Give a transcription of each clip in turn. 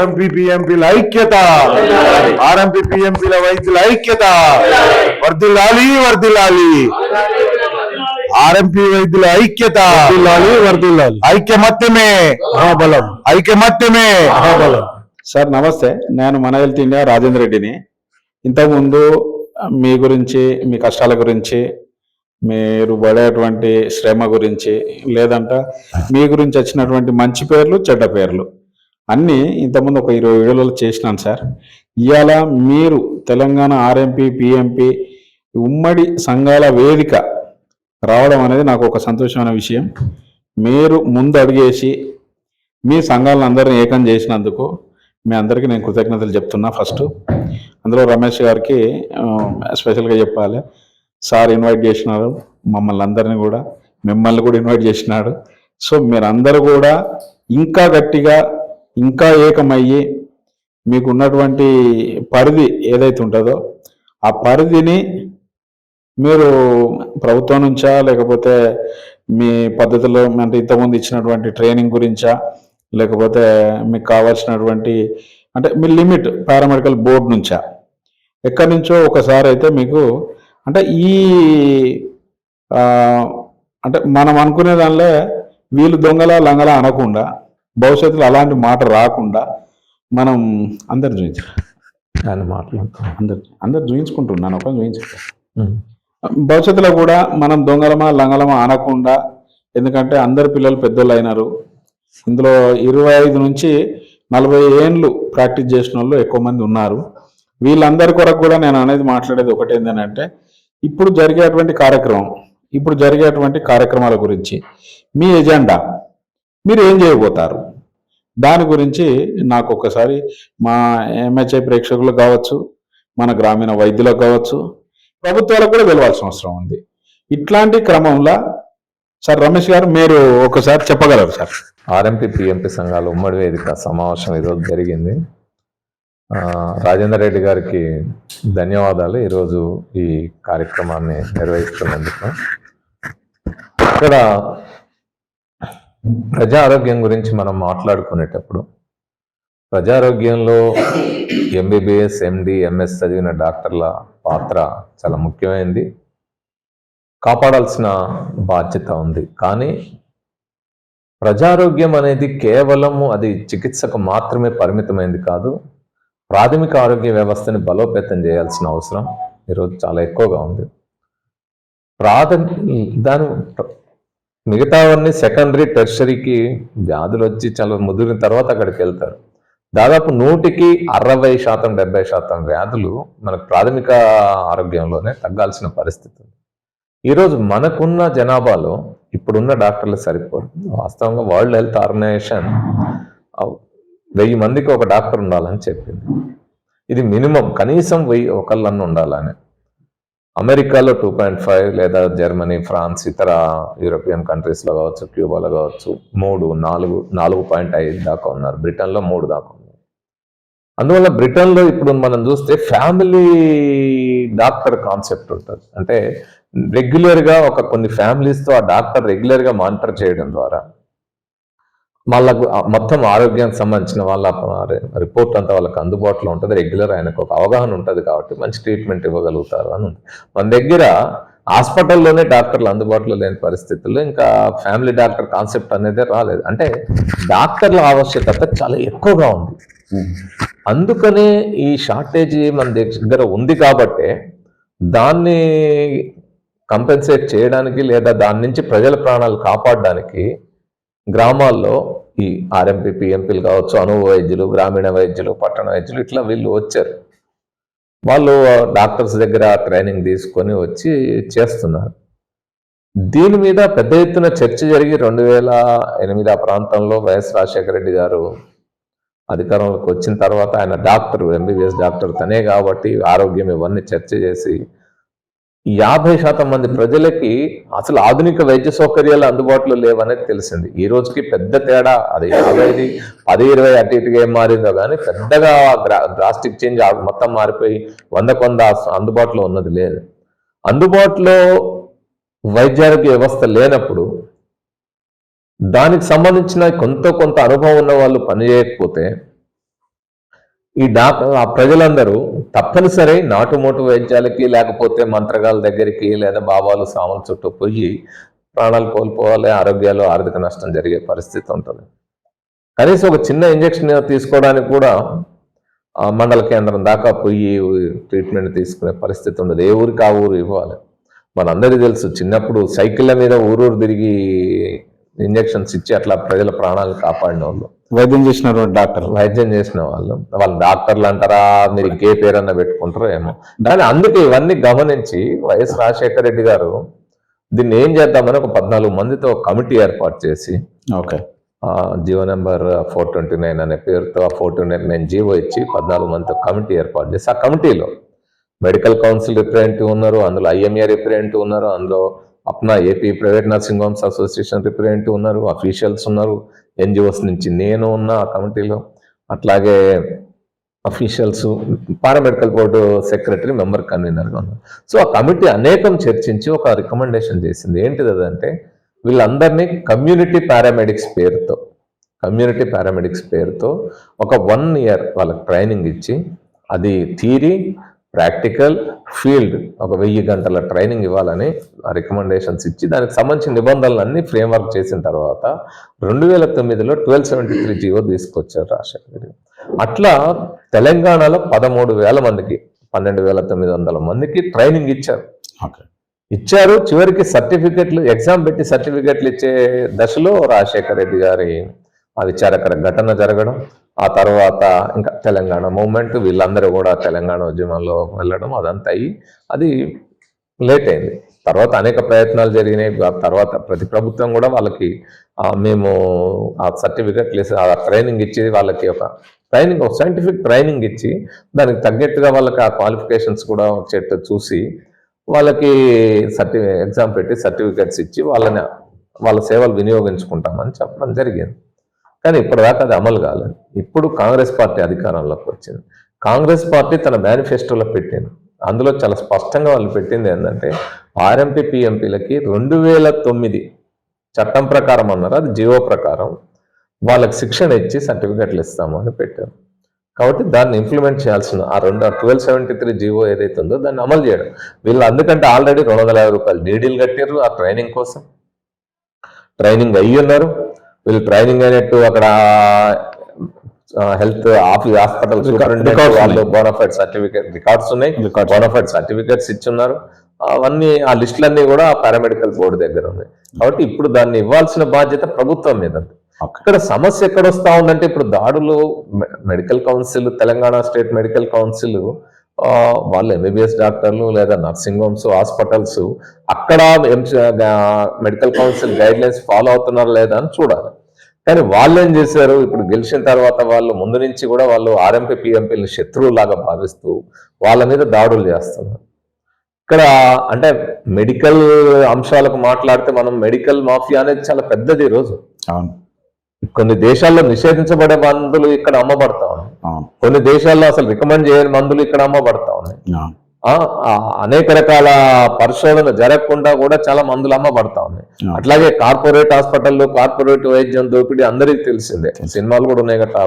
RMP పిఎంపీల ఐక్యత. RMP పిఎంపీల వైద్యుల ఐక్యత. వర్దిల్లాలి వర్దిల్లాలి ఆర్ఎంపీ వైద్యుల ఐక్యత. వర్దిల్లాలి ఐక్యమత్యమే. బలం ఐక్యమత్యమే. బలం సార్ నమస్తే. నేను మన హెల్త్ ఇండియా రాజేంద్ర రెడ్డిని. ఇంతకుముందు మీ గురించి మీ కష్టాల గురించి మీరు పడేటువంటి శ్రమ గురించి లేదంట మీ గురించి వచ్చినటువంటి మంచి పేర్లు చెడ్డ పేర్లు. అన్నీ ఇంతకుముందు ఒక ఇరవై వీడియోలలో చేసినాను సార్. ఇవాళ మీరు తెలంగాణ ఆర్ఎంపీ పిఎంపీ ఉమ్మడి సంఘాల వేదిక రావడం అనేది నాకు ఒక సంతోషమైన విషయం. మీరు ముందు అడిగేసి మీ సంఘాలను అందరిని ఏకం చేసినందుకు మీ అందరికీ నేను కృతజ్ఞతలు చెప్తున్నా ఫస్ట్. అందులో రమేష్ గారికి స్పెషల్గా చెప్పాలి. సార్ ఇన్వైట్ చేసినారు మమ్మల్ని అందరినీ కూడా మిమ్మల్ని కూడా ఇన్వైట్ చేసినాడు. సో మీరందరూ కూడా ఇంకా గట్టిగా ఇంకా ఏకమయ్యి మీకు ఉన్నటువంటి పరిధి ఏదైతే ఉంటుందో ఆ పరిధిని మీరు ప్రభుత్వం నుంచా లేకపోతే మీ పద్ధతిలో అంటే ఇంతకుముందు ఇచ్చినటువంటి ట్రైనింగ్ గురించా లేకపోతే మీకు కావాల్సినటువంటి అంటే మీ లిమిట్ పారామెడికల్ బోర్డు నుంచా? ఎక్కడి నుంచో ఒకసారి అయితే మీకు అంటే ఈ అంటే మనం అనుకునే దానిలో వీళ్ళు దొంగల లంగల అనకుండా భవిష్యత్తులో అలాంటి మాట రాకుండా మనం అందరు ఆయన మాట్లాడుతాం అందరు అందరు చూపించుకుంటున్నాను ఒక చూపించారు భవిష్యత్తులో కూడా మనం దొంగలమా లంగలమా అనకుండా ఎందుకంటే అందరు పిల్లలు పెద్దోళ్ళు అయినారు. ఇందులో ఇరవై ఐదు నుంచి నలభై ఏండ్లు ప్రాక్టీస్ చేసిన వాళ్ళు ఎక్కువ మంది ఉన్నారు. వీళ్ళందరి కొరకు కూడా నేను అనేది మాట్లాడేది ఒకటి ఏంటంటే ఇప్పుడు జరిగేటువంటి కార్యక్రమం ఇప్పుడు జరిగేటువంటి కార్యక్రమాల గురించి మీ ఎజెండా మీరు ఏం చేయబోతారు? దాని గురించి నాకు ఒక్కసారి మా ఎంహెచ్ఐ ప్రేక్షకులు కావచ్చు మన గ్రామీణ వైద్యులకు కావచ్చు ప్రభుత్వాలకు కూడా వెళ్ళవలసిన అవసరం ఉంది. ఇట్లాంటి క్రమంలో సార్ రమేష్ గారు మీరు ఒకసారి చెప్పగలరు సార్. ఆర్ఎంపీ పిఎంపీ సంఘాల ఉమ్మడి వేదిక సమావేశం ఈరోజు జరిగింది. రాజేందర్ రెడ్డి గారికి ధన్యవాదాలు ఈరోజు ఈ కార్యక్రమాన్ని నిర్వహిస్తున్నందుకు. ఇక్కడ ప్రజా ఆరోగ్యం గురించి మనం మాట్లాడుకునేటప్పుడు ప్రజారోగ్యంలో ఎంబీబీఎస్ ఎండి ఎంఎస్ చదివిన డాక్టర్ల పాత్ర చాలా ముఖ్యమైనది కాపాడాల్సిన బాధ్యత ఉంది. కానీ ప్రజారోగ్యం అనేది కేవలము అది చికిత్సకు మాత్రమే పరిమితమైంది కాదు ప్రాథమిక ఆరోగ్య వ్యవస్థని బలోపేతం చేయాల్సిన అవసరం ఈరోజు చాలా ఎక్కువగా ఉంది. ప్రాథమిక దాని మిగతావన్నీ సెకండరీ టెర్షరీకి వ్యాధులు వచ్చి చాలా ముదిరిన తర్వాత అక్కడికి వెళ్తారు దాదాపు నూటికి అరవై శాతం డెబ్బై శాతం వ్యాధులు మనకు ప్రాథమిక ఆరోగ్యంలోనే తగ్గాల్సిన పరిస్థితి ఉంది ఈరోజు మనకున్న జనాభాలో ఇప్పుడున్న డాక్టర్లు సరిపోరు. వాస్తవంగా వరల్డ్ హెల్త్ ఆర్గనైజేషన్ వెయ్యి మందికి ఒక డాక్టర్ ఉండాలని చెప్పింది. ఇది మినిమం కనీసం వెయ్యి ఒకళ్ళన్న ఉండాలని. అమెరికాలో టూ పాయింట్ ఫైవ్ లేదా జర్మనీ ఫ్రాన్స్ ఇతర యూరోపియన్ కంట్రీస్లో కావచ్చు క్యూబాలో కావచ్చు మూడు నాలుగు నాలుగు పాయింట్ ఐదు దాకా ఉన్నారు. బ్రిటన్లో మూడు దాకా ఉన్నారు. అందువల్ల బ్రిటన్లో ఇప్పుడు మనం చూస్తే ఫ్యామిలీ డాక్టర్ కాన్సెప్ట్ ఉంటుంది. అంటే రెగ్యులర్గా ఒక కొన్ని ఫ్యామిలీస్తో ఆ డాక్టర్ రెగ్యులర్గా మానిటర్ చేయడం ద్వారా వాళ్ళకు మొత్తం ఆరోగ్యానికి సంబంధించిన వాళ్ళ రిపోర్ట్ అంతా వాళ్ళకి అందుబాటులో ఉంటుంది. రెగ్యులర్ ఆయనకు ఒక అవగాహన ఉంటుంది కాబట్టి మంచి ట్రీట్మెంట్ ఇవ్వగలుగుతారు అని ఉంది. మన దగ్గర హాస్పిటల్లోనే డాక్టర్లు అందుబాటులో లేని పరిస్థితుల్లో ఇంకా ఫ్యామిలీ డాక్టర్ కాన్సెప్ట్ అనేది రాలేదు. అంటే డాక్టర్ల ఆవశ్యకత చాలా ఎక్కువగా ఉంది. అందుకనే ఈ షార్టేజ్ మన దగ్గర ఉంది కాబట్టే దాన్ని కంపెన్సేట్ చేయడానికి లేదా దాని నుంచి ప్రజల ప్రాణాలు కాపాడడానికి గ్రామాల్లో ఈ ఆర్ఎంపీ పిఎంపీలు కావచ్చు అనుభవ వైద్యులు గ్రామీణ వైద్యులు పట్టణ వైద్యులు ఇట్లా వీళ్ళు వచ్చారు. వాళ్ళు డాక్టర్స్ దగ్గర ట్రైనింగ్ తీసుకొని వచ్చి చేస్తున్నారు. దీని మీద పెద్ద ఎత్తున చర్చ జరిగి రెండు వేల ఎనిమిది ఆ ప్రాంతంలో వైఎస్ రాజశేఖర రెడ్డి గారు అధికారంలోకి వచ్చిన తర్వాత ఆయన డాక్టర్ ఎంబీబీఎస్ డాక్టర్ తనే కాబట్టి ఆరోగ్యం ఇవన్నీ చర్చ చేసి యాభై శాతం మంది ప్రజలకి అసలు ఆధునిక వైద్య సౌకర్యాలు అందుబాటులో లేవనేది తెలిసింది. ఈ రోజుకి పెద్ద తేడా అది యాభైది పది ఇరవై అటు ఇటుగా ఏం మారిందో కానీ పెద్దగా డ్రాస్టిక్ చేంజ్ మొత్తం మారిపోయి వంద కొంద అందుబాటులో ఉన్నది లేదు. అందుబాటులో వైద్యారోగ్య వ్యవస్థ లేనప్పుడు దానికి సంబంధించిన కొంత కొంత అనుభవం ఉన్న వాళ్ళు పని చేయకపోతే ఈ డాక్టర్ ఆ ప్రజలందరూ తప్పనిసరి నాటుమోటు వైద్యాలకి లేకపోతే మంత్రగాల దగ్గరికి లేదా బాబాలు సాముల చుట్టూ పోయి ప్రాణాలు కోల్పోవాలి ఆరోగ్యాలు ఆర్థిక నష్టం జరిగే పరిస్థితి ఉంటుంది. కనీసం ఒక చిన్న ఇంజక్షన్ తీసుకోవడానికి కూడా ఆ మండల కేంద్రం దాకా పోయి ట్రీట్మెంట్ తీసుకునే పరిస్థితి ఉండదు. ఏ ఊరికి ఆ ఊరు ఇవ్వాలి? మనందరికీ తెలుసు చిన్నప్పుడు సైకిళ్ళ మీద ఊరూరు తిరిగి ఇంజక్షన్స్ ఇచ్చి అట్లా ప్రజల ప్రాణాలు కాపాడిన వాళ్ళు. వైద్యం చేసినటువంటి డాక్టర్. వైద్యం చేసిన వాళ్ళు. వాళ్ళు డాక్టర్లు అంటారా మీరు ఇంకే పేరన్నా పెట్టుకుంటారో ఏమో. కానీ అందుకే ఇవన్నీ గమనించి వైఎస్ రాజశేఖర రెడ్డి గారు దీన్ని ఏం చేద్దామని ఒక పద్నాలుగు మందితో కమిటీ ఏర్పాటు చేసి okay. GO number four twenty nine అనే పేరుతో ఆ ఫోర్ ట్వంటీ నైన్ జీవో ఇచ్చి పద్నాలుగు మందితో కమిటీ ఏర్పాటు చేసి ఆ కమిటీలో మెడికల్ కౌన్సిల్ రిప్రజెంటేటివ్ ఉన్నారు అందులో ఐఎంఏ రిప్రజెంటేటివ్ ఉన్నారు అందులో Apna AP private nursing homes association representative ఉన్నారు అఫీషియల్స్ ఉన్నారు ఎన్జిఓస్ నుంచి నేను ఉన్న ఆ కమిటీలో అట్లాగే officials paramedical board secretary member కన్వీనర్గా ఉన్నారు. సో ఆ కమిటీ అనేకం చర్చించి ఒక రికమెండేషన్ చేసింది. ఏంటిది అదంటే వీళ్ళందరినీ కమ్యూనిటీ పారామెడిక్స్ పేరుతో కమ్యూనిటీ పారామెడిక్స్ పేరుతో ఒక వన్ ఇయర్ వాళ్ళకి ట్రైనింగ్ ఇచ్చి అది థీరీ ప్రాక్టికల్ ఫీల్డ్ ఒక వెయ్యి గంటల ట్రైనింగ్ ఇవ్వాలని రికమెండేషన్స్ ఇచ్చి దానికి సంబంధించిన నిబంధనలన్నీ ఫ్రేమ్వర్క్ చేసిన తర్వాత రెండు వేల తొమ్మిదిలో ట్వెల్వ్ సెవెంటీ త్రీ జీవో తీసుకొచ్చారు రాజశేఖర రెడ్డి అట్లా తెలంగాణలో పదమూడు వేల మందికి పన్నెండు వేల తొమ్మిది వందల మందికి ట్రైనింగ్ ఇచ్చారు. ఇచ్చారు. చివరికి సర్టిఫికెట్లు ఎగ్జామ్ పెట్టి సర్టిఫికెట్లు ఇచ్చే దశలో రాజశేఖర రెడ్డి గారి ఆ విచారకర ఘటన జరగడం ఆ తర్వాత ఇంకా తెలంగాణ మూమెంట్ వీళ్ళందరూ కూడా తెలంగాణ ఉద్యమంలో వెళ్ళడం అదంతా అయ్యి అది లేట్ అయింది. తర్వాత అనేక ప్రయత్నాలు జరిగినాయి. ఆ తర్వాత ప్రతి ప్రభుత్వం కూడా వాళ్ళకి మేము ఆ సర్టిఫికెట్లు ఇసి ఆ ట్రైనింగ్ ఇచ్చి వాళ్ళకి ఒక ట్రైనింగ్ ఒక సైంటిఫిక్ ట్రైనింగ్ ఇచ్చి దానికి తగ్గట్టుగా వాళ్ళకి ఆ క్వాలిఫికేషన్స్ కూడా వచ్చేట్టు చూసి వాళ్ళకి సర్టి ఎగ్జామ్ పెట్టి సర్టిఫికెట్స్ ఇచ్చి వాళ్ళని వాళ్ళ సేవలు వినియోగించుకుంటామని చెప్పడం జరిగింది. కానీ ఇప్పటిదాకా అది అమలు కాలేదు. ఇప్పుడు కాంగ్రెస్ పార్టీ అధికారంలోకి వచ్చింది. కాంగ్రెస్ పార్టీ తన మేనిఫెస్టోలో పెట్టింది. అందులో చాలా స్పష్టంగా వాళ్ళు పెట్టింది ఏంటంటే ఆర్ఎంపీ పిఎంపీలకి రెండు వేల తొమ్మిది చట్టం ప్రకారం అన్నారు. అది జియో ప్రకారం వాళ్ళకి శిక్షణ ఇచ్చి సర్టిఫికెట్లు ఇస్తాము అని పెట్టారు. కాబట్టి దాన్ని ఇంప్లిమెంట్ చేయాల్సిన ఆ రెండు ట్వెల్వ్ సెవెంటీ త్రీ జీవో ఏదైతే ఉందో దాన్ని అమలు చేయడం. వీళ్ళు అందుకంటే ఆల్రెడీ రెండు వందల యాభై రూపాయలు డీడీలు కట్టారు ఆ ట్రైనింగ్ కోసం. ట్రైనింగ్ అయ్యి ఉన్నారు వీళ్ళు ట్రైనింగ్ అయినట్టు అక్కడ హెల్త్ ఆఫీస్ హాస్పిటల్ వాళ్ళు బోనఫైడ్ సర్టిఫికేట్ రికార్డ్స్ ఉన్నాయి. బోనఫైడ్ సర్టిఫికేట్స్ ఇచ్చున్నారు. అవన్నీ ఆ లిస్టులన్నీ కూడా పారామెడికల్ బోర్డు దగ్గర ఉన్నాయి. కాబట్టి ఇప్పుడు దాన్ని ఇవ్వాల్సిన బాధ్యత ప్రభుత్వం మీద ఉంది. ఇక్కడ సమస్య ఎక్కడ వస్తా ఉందంటే ఇప్పుడు దాడులు medical council Telangana state medical council వాళ్ళు ఎంబీబీఎస్ డాక్టర్లు లేదా నర్సింగ్ హోమ్స్ హాస్పిటల్స్ అక్కడ medical council guidelines follow అవుతున్నారా లేదా అని చూడాలి. కానీ వాళ్ళు ఏం చేశారు? ఇప్పుడు గెలిచిన తర్వాత వాళ్ళు ముందు నుంచి కూడా వాళ్ళు ఆర్ఎంపీ పిఎంపీని శత్రువులాగా భావిస్తూ వాళ్ళ మీద దాడులు చేస్తున్నారు. ఇక్కడ అంటే మెడికల్ అంశాలకు మాట్లాడితే మనం మెడికల్ మాఫియా అనేది చాలా పెద్దది ఈ రోజు. అవును. కొన్ని దేశాల్లో నిషేధించబడే మందులు ఇక్కడ అమ్మబడతా ఉన్నాయి. కొన్ని దేశాల్లో అసలు రికమెండ్ చేయని మందులు ఇక్కడ అమ్మబడతా ఉన్నాయి. అనేక రకాల పరిశోధన జరగకుండా కూడా చాలా మందులు అమ్మబడతా ఉన్నాయి. అట్లాగే కార్పొరేట్ హాస్పిటల్లో కార్పొరేట్ వైద్యం దోపిడీ అందరికీ తెలిసిందే. సినిమాలు కూడా ఉన్నాయి కదా.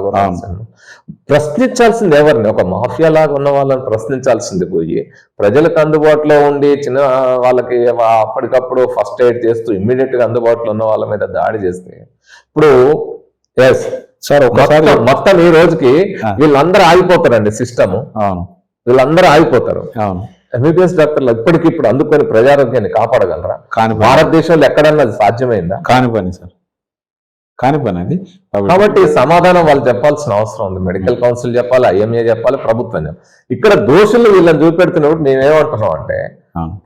ప్రశ్నించాల్సింది ఎవరిని? ఒక మాఫియా లాగా ఉన్న వాళ్ళని ప్రశ్నించాల్సింది పోయి ప్రజలకు అందుబాటులో ఉండి చిన్న వాళ్ళకి అప్పటికప్పుడు ఫస్ట్ ఎయిడ్ చేస్తూ ఇమ్మీడియట్గా అందుబాటులో ఉన్న వాళ్ళ మీద దాడి చేస్తే ఇప్పుడు ఎస్ సార్ ఒకసారి మొత్తం ఈ రోజుకి. వీళ్ళందరూ ఆగిపోతారండి సిస్టమ్. వీళ్ళందరూ ఆగిపోతారు. ఎంబీబీఎస్ డాక్టర్లు ఇప్పటికిప్పుడు అందుకొని ప్రజారోగ్యాన్ని కాపాడగలరా? కాని భారతదేశంలో ఎక్కడన్నా అది సాధ్యమైందా? కాని పని సార్. కాని పని అది. కాబట్టి సమాధానం వాళ్ళు చెప్పాల్సిన అవసరం ఉంది. మెడికల్ కౌన్సిల్ చెప్పాలి ఐఎంఏ చెప్పాలి ప్రభుత్వం చెప్పాలి. ఇక్కడ దోషులు వీళ్ళని చూపెడుతున్నప్పుడు నేనేమంటున్నాం అంటే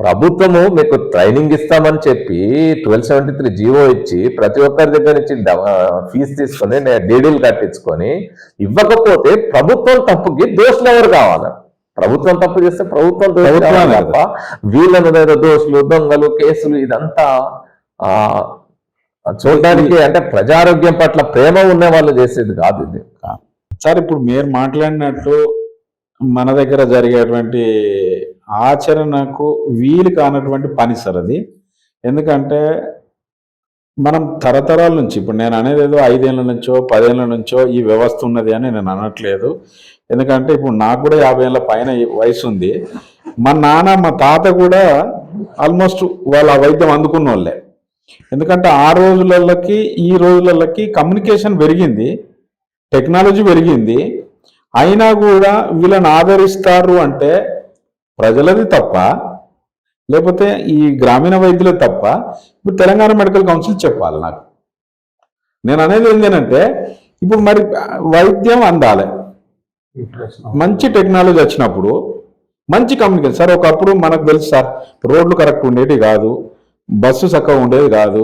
ప్రభుత్వము మీకు ట్రైనింగ్ ఇస్తామని చెప్పి ట్వెల్వ్ సెవెంటీ త్రీ జీవో ఇచ్చి ప్రతి ఒక్కరి దగ్గర నుంచి ఫీజు తీసుకొని డీడీలు కట్టించుకొని ఇవ్వకపోతే ప్రభుత్వం తప్పుకి దోషులు ఎవరు కావాలి? ప్రభుత్వం తప్పు చేస్తే ప్రభుత్వం. తప్ప వీళ్ళను ఏదో దోషులు దొంగలు కేసులు ఇదంతా ఆ చూడడానికి అంటే ప్రజారోగ్యం పట్ల ప్రేమ ఉన్న వాళ్ళు చేసేది కాదు ఇది. సార్ ఇప్పుడు మీరు మాట్లాడినట్టు మన దగ్గర జరిగేటువంటి ఆచరణకు వీలు కానటువంటి పని సార్ అది. ఎందుకంటే మనం తరతరాల నుంచి ఇప్పుడు నేను అనేది ఏదో ఐదేళ్ళ నుంచో పదేళ్ళ నుంచో ఈ వ్యవస్థ ఉన్నది అని నేను అనట్లేదు. ఎందుకంటే ఇప్పుడు నాకు కూడా యాభై ఏళ్ళ పైన వయసు ఉంది. మా నాన్న మా తాత కూడా ఆల్మోస్ట్ వాళ్ళ ఆ వైద్యం అందుకున్న వాళ్ళే ఎందుకంటే ఆ రోజులకి ఈ రోజులకి కమ్యూనికేషన్ పెరిగింది టెక్నాలజీ పెరిగింది. అయినా కూడా వీళ్ళని ఆదరిస్తారు అంటే ప్రజలది తప్ప లేకపోతే ఈ గ్రామీణ వైద్యులు తప్ప ఇప్పుడు తెలంగాణ మెడికల్ కౌన్సిల్ చెప్పాలి నాకు. నేను అనేది ఏంటంటే ఇప్పుడు మరి వైద్యం అందాలి. మంచి టెక్నాలజీ వచ్చినప్పుడు మంచి కమ్యూనికేషన్ సార్ ఒకప్పుడు మనకు తెలుసు సార్ రోడ్లు కరెక్ట్ ఉండేది కాదు బస్సు చక్కగా ఉండేది కాదు.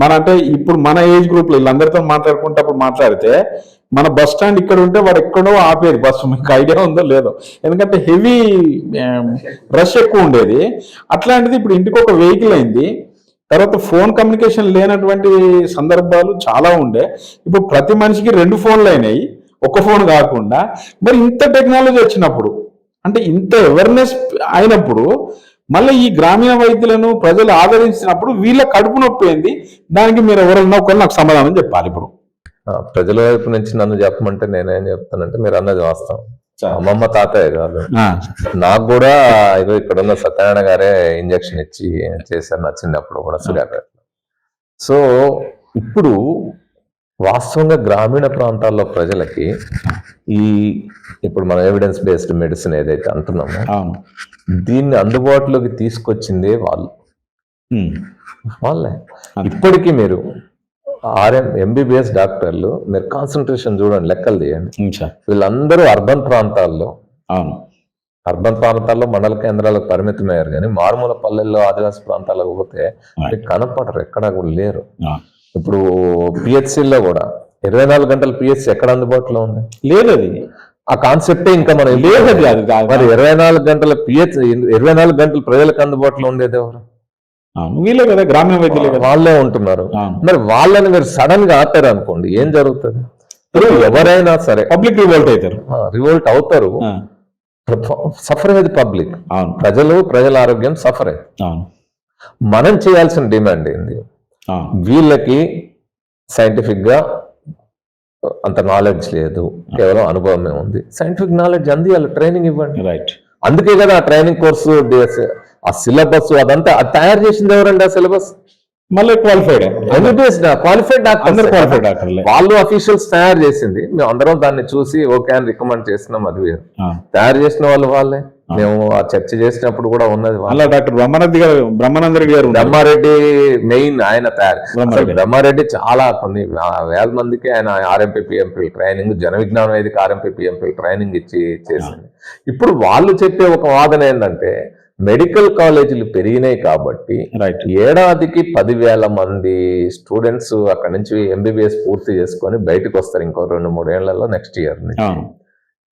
మన అంటే ఇప్పుడు మన ఏజ్ గ్రూప్లో వీళ్ళందరితో మాట్లాడుకుంటప్పుడు మాట్లాడితే మన బస్ స్టాండ్ ఇక్కడ ఉంటే వాడు ఎక్కడో ఆపేది బస్సు. మీకు ఐడియా ఉందో లేదో. ఎందుకంటే హెవీ రష్ um, ఎక్కువ ఉండేది. అట్లాంటిది ఇప్పుడు ఇంటికి ఒక వెహికల్ అయింది. తర్వాత ఫోన్ కమ్యూనికేషన్ లేనటువంటి సందర్భాలు చాలా ఉండే. ఇప్పుడు ప్రతి మనిషికి రెండు ఫోన్లు అయినాయి. ఒక ఫోన్ కాకుండా మరి ఇంత టెక్నాలజీ వచ్చినప్పుడు అంటే ఇంత అవేర్నెస్ అయినప్పుడు మళ్ళీ ఈ గ్రామీణ వైద్యులను ప్రజలు ఆదరించినప్పుడు వీళ్ళ కడుపు నొప్పి ఏంది? దానికి మీరు ఎవరన్నా ఒకరు నాకు సమాధానం చెప్పాలి ఇప్పుడు. ప్రజల వైపు నుంచి నన్ను చెప్పమంటే నేనేం చెప్తానంటే మీరు అన్నది వాస్తవం. అమ్మమ్మ తాతయ్య కాదు. నాకు కూడా ఇదో ఇక్కడ ఉన్న సత్యనారాయణ గారే ఇంజక్షన్ ఇచ్చి చేశారు నా చిన్నప్పుడు కూడా సో ఇప్పుడు వాస్తవంగా గ్రామీణ ప్రాంతాల్లో ప్రజలకి ఈ ఇప్పుడు మనం ఎవిడెన్స్ బేస్డ్ మెడిసిన్ ఏదైతే అంటున్నామో దీన్ని అందుబాటులోకి తీసుకొచ్చిందే వాళ్ళు. వాళ్ళే. ఇప్పటికీ మీరు ఆర్ఎం ఎంబీబీఎస్ డాక్టర్లు మీరు కాన్సన్ట్రేషన్ చూడండి లెక్కలు తీయండి. వీళ్ళందరూ అర్బన్ ప్రాంతాల్లో అవును. అర్బన్ ప్రాంతాల్లో మండల కేంద్రాలకు పరిమితమయ్యారు కానీ మారుమూల పల్లెల్లో ఆదివాసీ ప్రాంతాలకు పోతే కనపడరు ఎక్కడా కూడా లేరు. ఇప్పుడు పిహెచ్సిలో కూడా ఇరవై నాలుగు గంటల పిహెచ్సి ఎక్కడ అందుబాటులో ఉంది? లేదు అది. ఆ కాన్సెప్టే ఇంకా మనం లేదు అది. మరి ఇరవై నాలుగు గంటల పిహెచ్ ఇరవై నాలుగు గంటలు ప్రజలకు అందుబాటులో ఉండేది ఎవరు? వీళ్ళే కదా గ్రామీణ వైద్యులే వాళ్ళే ఉంటున్నారు. మరి వాళ్ళని మీరు సడన్గా ఆపారు అనుకోండి ఏం జరుగుతుంది? ఎవరైనా సరే పబ్లిక్ రివోల్ట్ అవుతారు. రివోల్ట్ అవుతారు. సఫర్ అయ్యేది పబ్లిక్? ప్రజలు ప్రజల ఆరోగ్యం సఫర్. అయ్యేది మనం చేయాల్సిన డిమాండ్ ఏంది? వీళ్ళకి సైంటిఫిక్గా అంత నాలెడ్జ్ లేదు. కేవలం అనుభవమే ఉంది. సైంటిఫిక్ నాలెడ్జ్ అంది వాళ్ళ ట్రైనింగ్ ఇవ్వండి. రైట్ అందుకే కదా ఆ ట్రైనింగ్ కోర్సు ఆ సిలబస్ అదంతా అది తయారు చేసింది ఎవరండి ఆ సిలబస్ మళ్ళీ క్వాలిఫైడ్ ఎంబీబీఎస్ క్వాలిఫైడ్ డాక్టర్ అందరు క్వాలిఫైడ్ డాక్టర్లే వాళ్ళు అఫీషియల్స్ తయారు చేసింది. మేము అందరం దాన్ని చూసి ఓకే అని రికమెండ్ చేసినాం అది వేరు. తయారు చేసిన వాళ్ళు వాళ్ళే. మేము ఆ చర్చ చేసినప్పుడు కూడా ఉన్నది. అలా డాక్టర్ బ్రహ్మానంద్ గారు బ్రహ్మానంద రెడ్డి గారు. బ్రహ్మారెడ్డి మెయిన్ ఆయన తయారు. బ్రహ్మారెడ్డి. చాలా కొన్ని వేల మందికి ఆయన RMP PMP training Jana Vignana వేదిక ఆర్ఎంపీ పిఎంపీ ట్రైనింగ్ ఇచ్చి చేసింది. ఇప్పుడు వాళ్ళు చెప్పే ఒక వాదన ఏంటంటే మెడికల్ కాలేజీలు పెరిగినాయి కాబట్టి ఏడాదికి పదివేల మంది స్టూడెంట్స్ అక్కడ నుంచి ఎంబీబీఎస్ పూర్తి చేసుకొని బయటకు వస్తారు ఇంకో రెండు మూడు ఏళ్ళలో నెక్స్ట్ ఇయర్ నుంచి.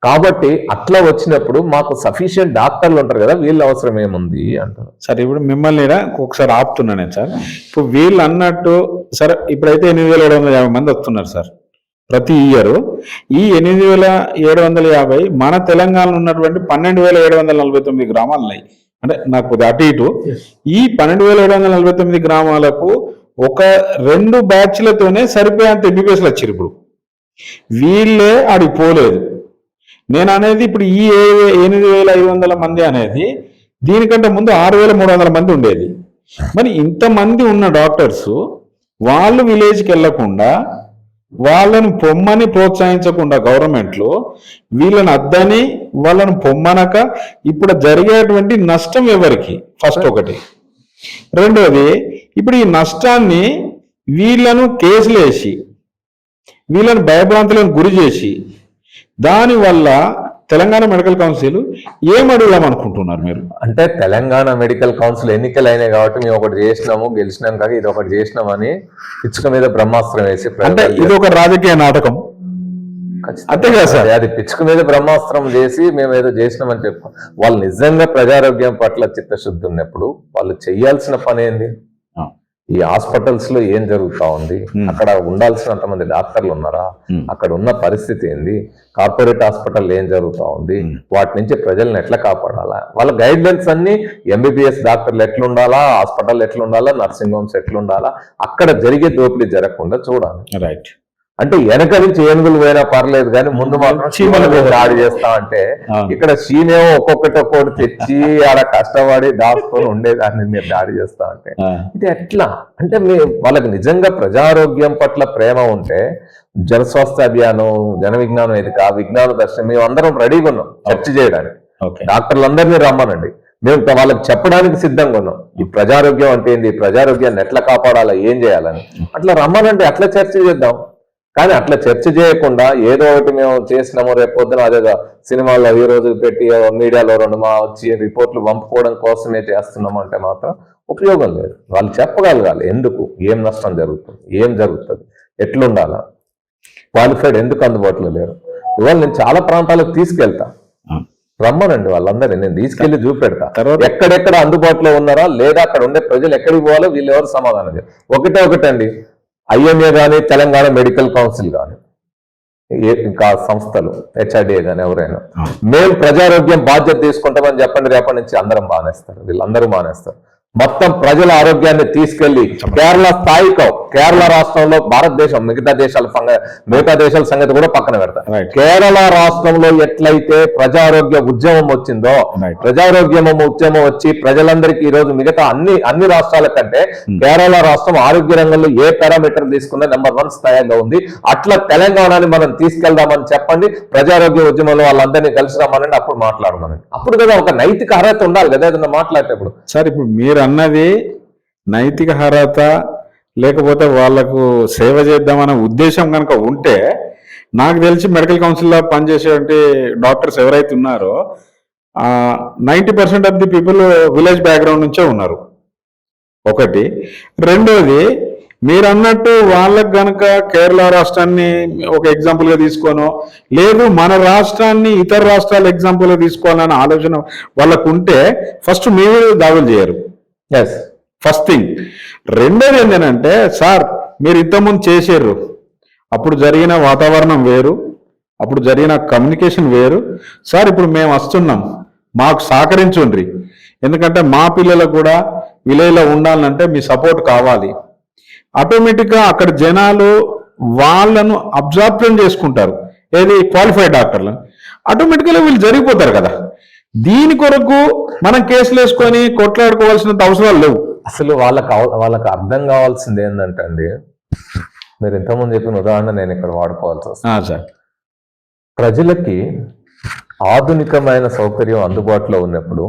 కాబట్టి అట్లా వచ్చినప్పుడు మాకు సఫిషియెంట్ డాక్టర్లు ఉంటారు కదా వీళ్ళ అవసరం ఏముంది అంటారు. సరే ఇప్పుడు మిమ్మల్ని ఒకసారి ఆపుతున్నా నేను సార్. ఇప్పుడు వీళ్ళు అన్నట్టు సరే ఇప్పుడైతే ఎనిమిది వేల ఏడు వందల యాభై మంది వస్తున్నారు సార్. ప్రతి ఇయర్. ఈ ఎనిమిది వేల ఏడు వందల యాభై మన తెలంగాణలో ఉన్నటువంటి పన్నెండు వేల ఏడు వందల నలభై తొమ్మిది గ్రామాలు ఉన్నాయి అంటే నాకు అటు ఇటు. ఈ పన్నెండు వేల ఏడు వందల నలభై తొమ్మిది గ్రామాలకు ఒక రెండు బ్యాచ్లతోనే సరిపోయేంత ఎంబీబీఎస్లు వచ్చారు ఇప్పుడు? వీళ్ళే ఆడికి పోలేదు. నేను అనేది ఇప్పుడు ఈ ఎనిమిది వేల ఐదు వందల మంది అనేది దీనికంటే ముందు ఆరు వేల మూడు వందల మంది ఉండేది. మరి ఇంతమంది ఉన్న డాక్టర్స్ వాళ్ళు విలేజ్కి వెళ్ళకుండా వాళ్ళని పొమ్మని ప్రోత్సహించకుండా గవర్నమెంట్లో వీళ్ళని అద్దని వాళ్ళని పొమ్మనక ఇప్పుడు జరిగేటువంటి నష్టం ఎవరికి? ఫస్ట్ ఒకటి. రెండోది ఇప్పుడు ఈ నష్టాన్ని వీళ్ళను కేసులు వేసి వీళ్ళని భయభ్రాంతులను గురి చేసి దానివల్ల తెలంగాణ మెడికల్ కౌన్సిల్ ఏం అడుగుదాం అనుకుంటున్నారు మీరు అంటే తెలంగాణ మెడికల్ కౌన్సిల్ ఎన్నికలు అయినాయి కాబట్టి మేము ఒకటి చేసినాము గెలిచినాం కాక ఇది ఒకటి చేసినామని ఇసుక మీద బ్రహ్మాస్త్రం వేసి అంటే ఇది ఒక రాజకీయ నాటకం. అంతే కదా సార్? అదే, అది పిచ్చుక మీద బ్రహ్మాస్త్రం చేసి మేము ఏదో చేసినామని చెప్పాం వాళ్ళు నిజంగా ప్రజారోగ్యం పట్ల చిత్తశుద్ధి ఉన్నప్పుడు వాళ్ళు చేయాల్సిన పని ఏంది ఈ హాస్పిటల్స్లో ఏం జరుగుతా ఉంది? అక్కడ ఉండాల్సినంత మంది డాక్టర్లు ఉన్నారా? అక్కడ ఉన్న పరిస్థితి ఏంది? కార్పొరేట్ హాస్పిటల్ ఏం జరుగుతా ఉంది? వాటి నుంచి ప్రజల్ని ఎట్లా కాపాడాలా? వాళ్ళ గైడ్ లైన్స్ అన్ని ఎంబీబీఎస్ డాక్టర్లు ఎట్లుండాలా? హాస్పిటల్ ఎట్లుండాలా? నర్సింగ్ హోమ్స్ ఎట్లుండాలా? అక్కడ జరిగే దోపిడీ జరగకుండా చూడాలి. రైట్ అంటే వెనక నుంచి ఏనుగులు పోయినా పర్లేదు కానీ ముందు మాత్రం చీమల దాడి చేస్తా అంటే. ఇక్కడ చీనేమో ఒక్కొక్కటి ఒక్కొక్కటి తెచ్చి ఆడ కష్టపడి దాచుకొని ఉండేదాన్ని మీరు దాడి చేస్తా అంటే. ఇది ఎట్లా? అంటే మీ వాళ్ళకి నిజంగా ప్రజారోగ్యం పట్ల ప్రేమ ఉంటే జనస్వాస్థ్య అభియానం జన విజ్ఞానం వేదిక విజ్ఞాన దర్శనం మేము అందరం రెడీగా ఉన్నాం చర్చ చేయడానికి. డాక్టర్లందరినీ రమ్మనండి. మేము వాళ్ళకి చెప్పడానికి సిద్ధంగా ఉన్నాం. ఈ ప్రజారోగ్యం అంటే ఏంది? ఈ ప్రజారోగ్యాన్ని ఎట్లా కాపాడాలా? ఏం చేయాలని. అట్లా రమ్మనండి. అట్లా చర్చ చేద్దాం. కానీ అట్లా చర్చ చేయకుండా ఏదో ఒకటి మేము చేసినాము రేపు పొద్దున అదే సినిమాలో ఈ రోజు పెట్టి మీడియాలో రెండు మా వచ్చి రిపోర్ట్లు పంపుకోవడం కోసమే చేస్తున్నాం అంటే మాత్రం ఉపయోగం లేదు. వాళ్ళు చెప్పగలగాలి ఎందుకు ఏం నష్టం జరుగుతుంది ఏం జరుగుతుంది ఎట్లుండాలా క్వాలిఫైడ్ ఎందుకు అందుబాటులో లేరు. ఇవాళ నేను చాలా ప్రాంతాలకు తీసుకెళ్తా. రమ్మనండి వాళ్ళందరినీ నేను తీసుకెళ్ళి చూపెడతా. ఎక్కడెక్కడ అందుబాటులో ఉన్నారా లేదా అక్కడ ఉండే ప్రజలు ఎక్కడికి పోవాలో వీళ్ళు ఎవరు సమాధానం ఒకటే ఒకటండి. ఐఎంఏ కానీ తెలంగాణ మెడికల్ కౌన్సిల్ కానీ ఇంకా సంస్థలు హెచ్ఆర్డిఏ కానీ ఎవరైనా మేము ప్రజారోగ్యం బాధ్యత తీసుకుంటామని చెప్పండి రేపటి నుంచి అందరం మానేస్తారు వీళ్ళందరూ మానేస్తారు. మొత్తం ప్రజల ఆరోగ్యాన్ని తీసుకెళ్ళి కేరళ స్థాయికో కేరళ రాష్ట్రంలో భారతదేశం మిగతా దేశాల మిగతా దేశాల సంగతి కూడా పక్కన Right. కేరళ రాష్ట్రంలో ఎట్లయితే ప్రజారోగ్య ఉద్యమం వచ్చిందో. ప్రజారోగ్యం ఉద్యమం వచ్చి ప్రజలందరికీ ఈ రోజు మిగతా అన్ని అన్ని రాష్ట్రాల కంటే కేరళ రాష్ట్రం ఆరోగ్య రంగంలో ఏ పారామీటర్ తీసుకున్నా నెంబర్ వన్ స్థాయిలో ఉంది. అట్లా తెలంగాణని మనం తీసుకెళ్దామని చెప్పండి ప్రజారోగ్య ఉద్యమంలో వాళ్ళందరినీ కలిసి రమ్మనండి అప్పుడు మాట్లాడమనండి. అప్పుడు కదా ఒక నైతిక అర్హత ఉండాలి కదా ఏదైనా మాట్లాడేటప్పుడు. సార్ ఇప్పుడు మీరు అన్నది నైతిక అర్హత లేకపోతే వాళ్ళకు సేవ చేద్దామనే ఉద్దేశం కనుక ఉంటే నాకు తెలిసి మెడికల్ కౌన్సిల్లో పనిచేసేటువంటి డాక్టర్స్ ఎవరైతే ఉన్నారో ninety percent of the people village background నుంచే ఉన్నారు. ఒకటి. రెండోది మీరు అన్నట్టు వాళ్ళకు గనక కేరళ రాష్ట్రాన్ని ఒక ఎగ్జాంపుల్గా తీసుకోను లేదు మన రాష్ట్రాన్ని ఇతర రాష్ట్రాల ఎగ్జాంపుల్గా తీసుకోవాలనే ఆలోచన వాళ్ళకు ఉంటే ఫస్ట్ మీ మీద దాడులు చేయరు. ఎస్ ఫస్ట్ థింగ్ రెండోది ఏంటంటే సార్ మీరు ఇంతకుముందు చేసారు అప్పుడు జరిగిన వాతావరణం వేరు. అప్పుడు జరిగిన కమ్యూనికేషన్ వేరు. సార్ ఇప్పుడు మేము వస్తున్నాం. మాకు సహకరించుండ్రి. ఎందుకంటే మా పిల్లలకు కూడా విలేజ్లో ఉండాలంటే మీ సపోర్ట్ కావాలి. ఆటోమేటిక్గా అక్కడ జనాలు వాళ్ళను అబ్జార్ప్షన్ చేసుకుంటారు. ఏది? క్వాలిఫైడ్ డాక్టర్లు. ఆటోమేటిక్గా వీళ్ళు జరిగిపోతారు కదా. దీని కొరకు మనం కేసులు వేసుకొని కొట్లాడుకోవాల్సినంత అవసరాలు లేవు. అసలు వాళ్ళకి వాళ్ళకి అర్థం కావాల్సింది ఏంటంటే అండి మీరు ఇంతకుముందు చెప్పిన ఉదాహరణ నేను ఇక్కడ వాడుకోవాల్సి వస్తుంది. ప్రజలకి ఆధునికమైన సౌకర్యం అందుబాటులో ఉన్నప్పుడు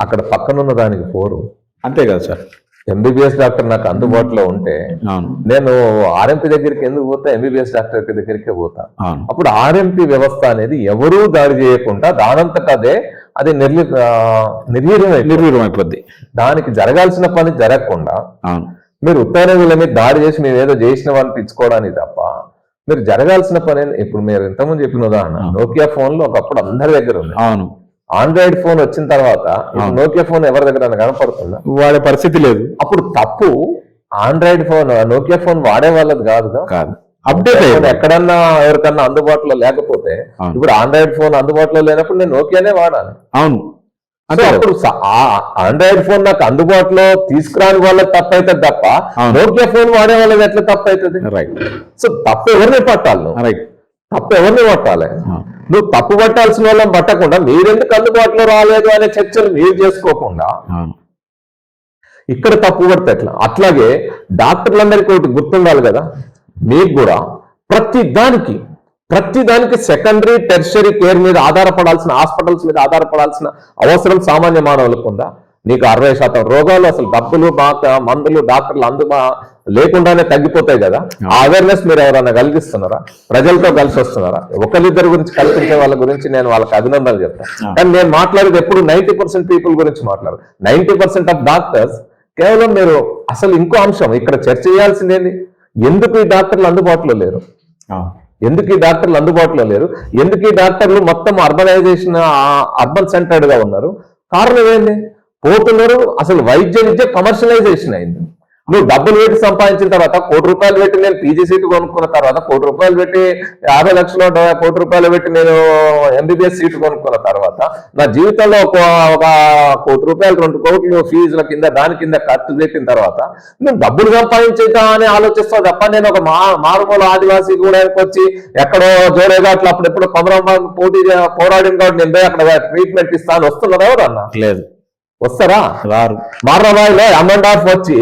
అక్కడ పక్కనున్న దానికి పోరు. అంతే కదా సార్. ఎంబీబీఎస్ డాక్టర్ నాకు అందుబాటులో ఉంటే నేను ఆర్ఎంపీ దగ్గరికి ఎందుకు పోతా? ఎంబీబీఎస్ డాక్టర్ దగ్గరికే పోతా. అప్పుడు ఆర్ఎంపీ వ్యవస్థ అనేది ఎవరూ దాడి చేయకుండా దానంతట అదే అది నిర్లి నిర్వీర్యం అయిపోద్ది. దానికి జరగాల్సిన పని జరగకుండా అవును. మీరు ఉత్తరాల మీద దాడి చేసి మేము ఏదో చేసినాం అనిపించుకోవడానికి తప్ప మీరు జరగాల్సిన పని? ఇప్పుడు మీరు ఇంతకుముందు చెప్పిన ఉదాహరణ నోకియా ఫోన్లో ఒకప్పుడు అందరి దగ్గర ఉంది. అవును. ఆండ్రాయిడ్ ఫోన్ వచ్చిన తర్వాత నోకియా ఫోన్ ఎవరి దగ్గర కనపడుతుందా? వాడే పరిస్థితి లేదు. అప్పుడు తప్పు ఆండ్రాయిడ్ ఫోన్ నోకియా ఫోన్ వాడే వాళ్ళది కాదుగా? కాదు. అప్డేట్ అయ్యింది ఎక్కడన్నా ఎవరికన్నా అందుబాటులో లేకపోతే. ఇప్పుడు ఆండ్రాయిడ్ ఫోన్ అందుబాటులో లేనప్పుడు నేను నోకియానే వాడాలి. అవును. కదా. అప్పుడు ఆండ్రాయిడ్ ఫోన్ నాకు అందుబాటులో తీసుకురాని వాళ్ళకి తప్పు అవుతుంది తప్ప. నోకియా ఫోన్ వాడే వాళ్ళకి ఎట్లా తప్పు అవుతుంది రైట్ సో తప్పు ఎవరిని పట్టాలి రైట్ తప్పు ఎవరిని పట్టాలి? నువ్వు తప్పు పట్టాల్సిన వాళ్ళని పట్టకుండా మీరెందుకు అందుబాటులో రాలేదు అనే చర్చలు మీరు చేసుకోకుండా ఇక్కడ తప్పు పడితే ఎట్లా? అట్లాగే డాక్టర్లందరికీ ఒకటి గుర్తుండాలి కదా? మీకు కూడా ప్రతి దానికి ప్రతి దానికి సెకండరీ టెర్షరీ కేర్ మీద ఆధారపడాల్సిన హాస్పిటల్స్ మీద ఆధారపడాల్సిన అవసరం సామాన్య మానవులకు ఉందా? నీకు అరవై శాతం రోగాలు అసలు డబ్బులు బాక మందులు డాక్టర్లు అందుబా లేకుండానే తగ్గిపోతాయి కదా? ఆ అవేర్నెస్ మీరు ఎవరైనా కలిగిస్తున్నారా? ప్రజలతో కలిసి వస్తున్నారా? ఒకరిద్దరి గురించి కల్పించే వాళ్ళ గురించి నేను వాళ్ళకి అభినందనలు చెప్తాను కానీ నేను మాట్లాడేది ఎప్పుడు నైన్టీ పర్సెంట్ పీపుల్ గురించి మాట్లాడు నైన్టీ పర్సెంట్ ఆఫ్ డాక్టర్స్ కేవలం మీరు అసలు ఇంకో అంశం ఇక్కడ చర్చ చేయాల్సింది ఏంది ఎందుకు ఈ డాక్టర్లు అందుబాటులో లేరు? ఎందుకు ఈ డాక్టర్లు అందుబాటులో లేరు? ఎందుకు ఈ డాక్టర్లు మొత్తం అర్బనైజేషన్ అర్బన్ సెంటర్డ్గా ఉన్నారు? కారణం ఏంది? పోతున్నారు అసలు వైద్య విద్య కమర్షియలైజేషన్ అయింది. నువ్వు డబ్బులు పెట్టి సంపాదించిన తర్వాత కోటి రూపాయలు పెట్టి నేను పీజీ సీట్ కొనుక్కున్న తర్వాత కోటి రూపాయలు పెట్టి యాభై లక్షలు కోటి రూపాయలు పెట్టి నేను ఎంబీబీఎస్ సీట్ కొనుక్కున్న తర్వాత నా జీవితంలో ఒక ఒక కోటి రూపాయలు రెండు కోట్లు ఫీజుల కింద దాని కింద ఖర్చు పెట్టిన తర్వాత నేను డబ్బులు సంపాదించేద్దాం అని ఆలోచిస్తావు తప్ప నేను ఒక మా మారుమూల ఆదివాసీ కూడా వచ్చి ఎక్కడో జోరేఘాట్లు అప్పుడెప్పుడు కొమరాబాద్ పోటీ పోరాడిన కాబట్టి నేను అక్కడ ట్రీట్మెంట్ ఇస్తాను వస్తున్నదా ఎవరు అన్న లేదు. వస్తారా? రారు. మార్రబాయిలో ఎంఎండార్ఫ్ వచ్చి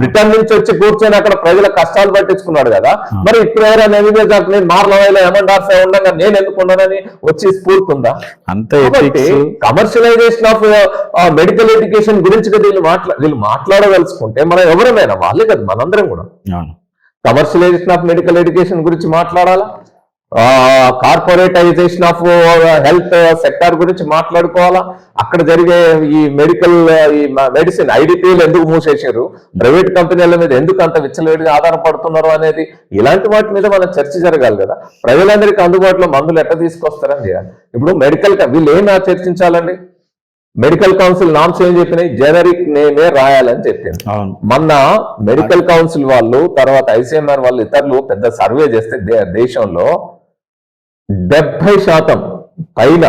బ్రిటన్ నుంచి వచ్చి కూర్చొని అక్కడ ప్రజల కష్టాలు పట్టించుకున్నాడు కదా. మరి ఇప్పుడు ఎవరైనా ఎంబీబీఎస్ డాక్టర్ నేను మార్రబాయిలో ఎంఎండార్ఫ్ ఉండగా నేను ఎందుకు ఉండనని వచ్చి స్ఫూర్తి ఉందా అంత కమర్షియలైజేషన్ ఆఫ్ మెడికల్ ఎడ్యుకేషన్ గురించి కదా వీళ్ళు మాట్లా వీళ్ళు మాట్లాడదలుచుకుంటే మనం ఎవరమైనా వాళ్ళే కదా మనందరం కూడా. కమర్షియలైజేషన్ ఆఫ్ మెడికల్ ఎడ్యుకేషన్ గురించి మాట్లాడాలా? కార్పొరేటైజేషన్ ఆఫ్ హెల్త్ సెక్టార్ గురించి మాట్లాడుకోవాలా? అక్కడ జరిగే ఈ మెడికల్ ఈ మెడిసిన్ ఐడిపిలు ఎందుకు మూసేసారు ప్రైవేట్ కంపెనీల మీద ఎందుకు అంత విచ్చలవిడిగా ఆధారపడుతున్నారు అనేది? ఇలాంటి వాటి మీద మన చర్చ జరగాలి కదా. ప్రజలందరికీ అందుబాటులో మందులు ఎట్లా తీసుకొస్తారని చేయాలి ఇప్పుడు మెడికల్ వీళ్ళు ఏం చర్చించాలండి మెడికల్ కౌన్సిల్ నామ్స్ ఏం చెప్పినాయి? జనరిక్ నేమే రాయాలని చెప్పింది. మొన్న మెడికల్ కౌన్సిల్ వాళ్ళు తర్వాత ఐసీఎంఆర్ వాళ్ళు ఇతరులు పెద్ద సర్వే చేస్తే దేశంలో డెబ్బై శాతం పైన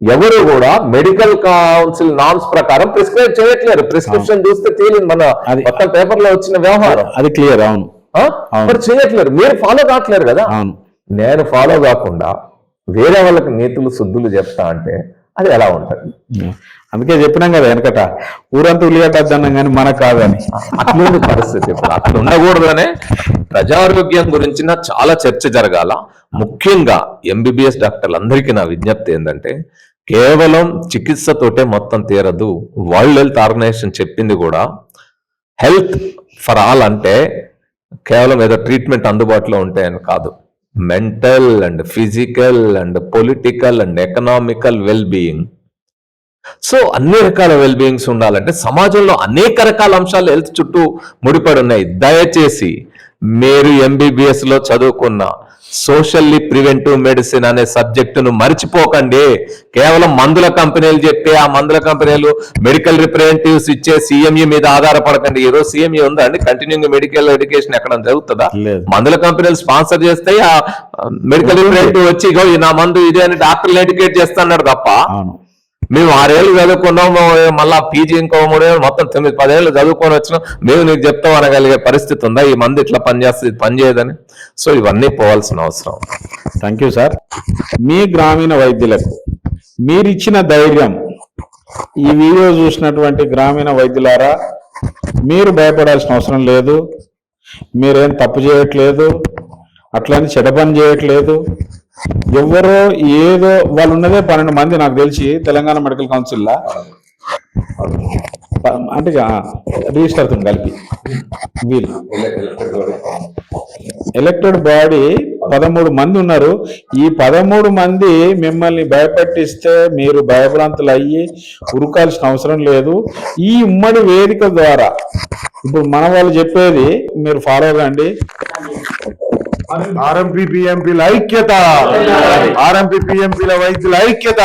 ఎవరు కూడా మెడికల్ కౌన్సిల్ నామ్స్ ప్రకారం ప్రిస్క్రైబ్ చేయట్లేరు. ప్రిస్క్రిప్షన్ చూస్తే తేలింది మన మొత్తం పేపర్లో వచ్చిన వ్యవహారం. అది క్లియర్ అవును. మరి చేయట్లేరు. మీరు ఫాలో కావట్లేరు కదా. నేను ఫాలో కాకుండా వేరే వాళ్ళకి నీతులు శుద్ధులు చెప్తా అంటే అది ఎలా ఉంటుంది? అందుకే చెప్పినాం కదా వెనకట ఊరంతా ఉల్లిగడ్డ అన్నాం కానీ మనకు కాదని. అట్లుంది పరిస్థితి అట్లా ఉండకూడదనే ప్రజారోగ్యం గురించిన చాలా చర్చ జరగాల. ముఖ్యంగా ఎంబీబీఎస్ డాక్టర్లు అందరికీ నా విజ్ఞప్తి ఏంటంటే కేవలం చికిత్సతోటే మొత్తం తీరదు. వరల్డ్ హెల్త్ ఆర్గనైజేషన్ చెప్పింది కూడా హెల్త్ ఫర్ ఆల్ అంటే కేవలం ఏదో ట్రీట్మెంట్ అందుబాటులో ఉంటాయని కాదు. Mental and physical and political and economical well being so అన్ని రకాల వెల్ బీయింగ్స్ ఉండాలంటే సమాజంలో అనేక రకాల అంశాలు హెల్త్ చుట్టూ ముడిపడి ఉన్నాయి. దయచేసి మీరు ఎంబీబీఎస్లో చదువుకున్న సోషల్లీ ప్రివెంటివ్ మెడిసిన్ అనే సబ్జెక్టును మర్చిపోకండి. కేవలం మందుల కంపెనీలు చెప్పే ఆ మందుల కంపెనీలు మెడికల్ రిప్రజెంటేటివ్స్ ఇచ్చే సిఎంఈ మీద ఆధారపడకండి. ఈ రోజు సిఎంఈ ఉందా అండి? కంటిన్యూయింగ్ మెడికల్ ఎడ్యుకేషన్ ఎక్కడ జరుగుతుందా. మందుల కంపెనీలు స్పాన్సర్ చేస్తే ఆ మెడికల్ రిప్రజెంటేటివ్ వచ్చి "ఇగో ఈ నా మందు ఇదే అని డాక్టర్లు ఎడ్యుకేట్ చేస్తున్నాడు తప్ప మేము ఆరేళ్ళు చదువుకున్నాం మళ్ళా పీజీ ఇంకో మూడేళ్ళు మొత్తం తొమ్మిది పదేళ్ళు చదువుకొని వచ్చినాం. మేము నీకు చెప్తాం అనగలిగే పరిస్థితి ఉందా? ఈ మంది ఇట్లా పనిచేస్తుంది పనిచేయదని సో ఇవన్నీ పోవాల్సిన అవసరం. థ్యాంక్ యూ సార్ మీ గ్రామీణ వైద్యులకు మీరిచ్చిన ధైర్యం ఈ వీడియో చూసినటువంటి గ్రామీణ వైద్యులారా మీరు భయపడాల్సిన అవసరం లేదు. మీరేం తప్పు చేయట్లేదు. అట్లని చెడ పని చేయట్లేదు. ఎవరో ఏదో వాళ్ళు ఉన్నదే పన్నెండు మంది నాకు తెలిసి తెలంగాణ మెడికల్ కౌన్సిల్లా. అంటే రిజిస్టర్ కలిపి. వీళ్ళు. ఎలక్టెడ్ బాడీ పదమూడు మంది ఉన్నారు. ఈ పదమూడు మంది మిమ్మల్ని భయపెట్టిస్తే మీరు భయభ్రాంతులు అయ్యి ఉరుకాల్సిన అవసరం లేదు. ఈ ఉమ్మడి వేదిక ద్వారా ఇప్పుడు మన వాళ్ళు చెప్పేది మీరు ఫాలో కండి ఆర్ఎంపీ పిఎంపీల ఐక్యత. ఆర్ఎంపీ పిఎంపీల వైద్యుల ఐక్యత.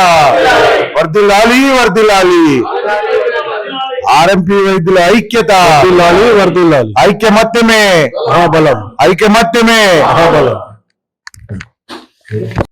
వర్దిల్లాలి వర్దిల్లాలి ఆర్ఎంపీ వైద్యుల ఐక్యత. వర్దిల్లాలి ఐక్యమత్యమే. బలం ఐక్యమత్యమే. బలం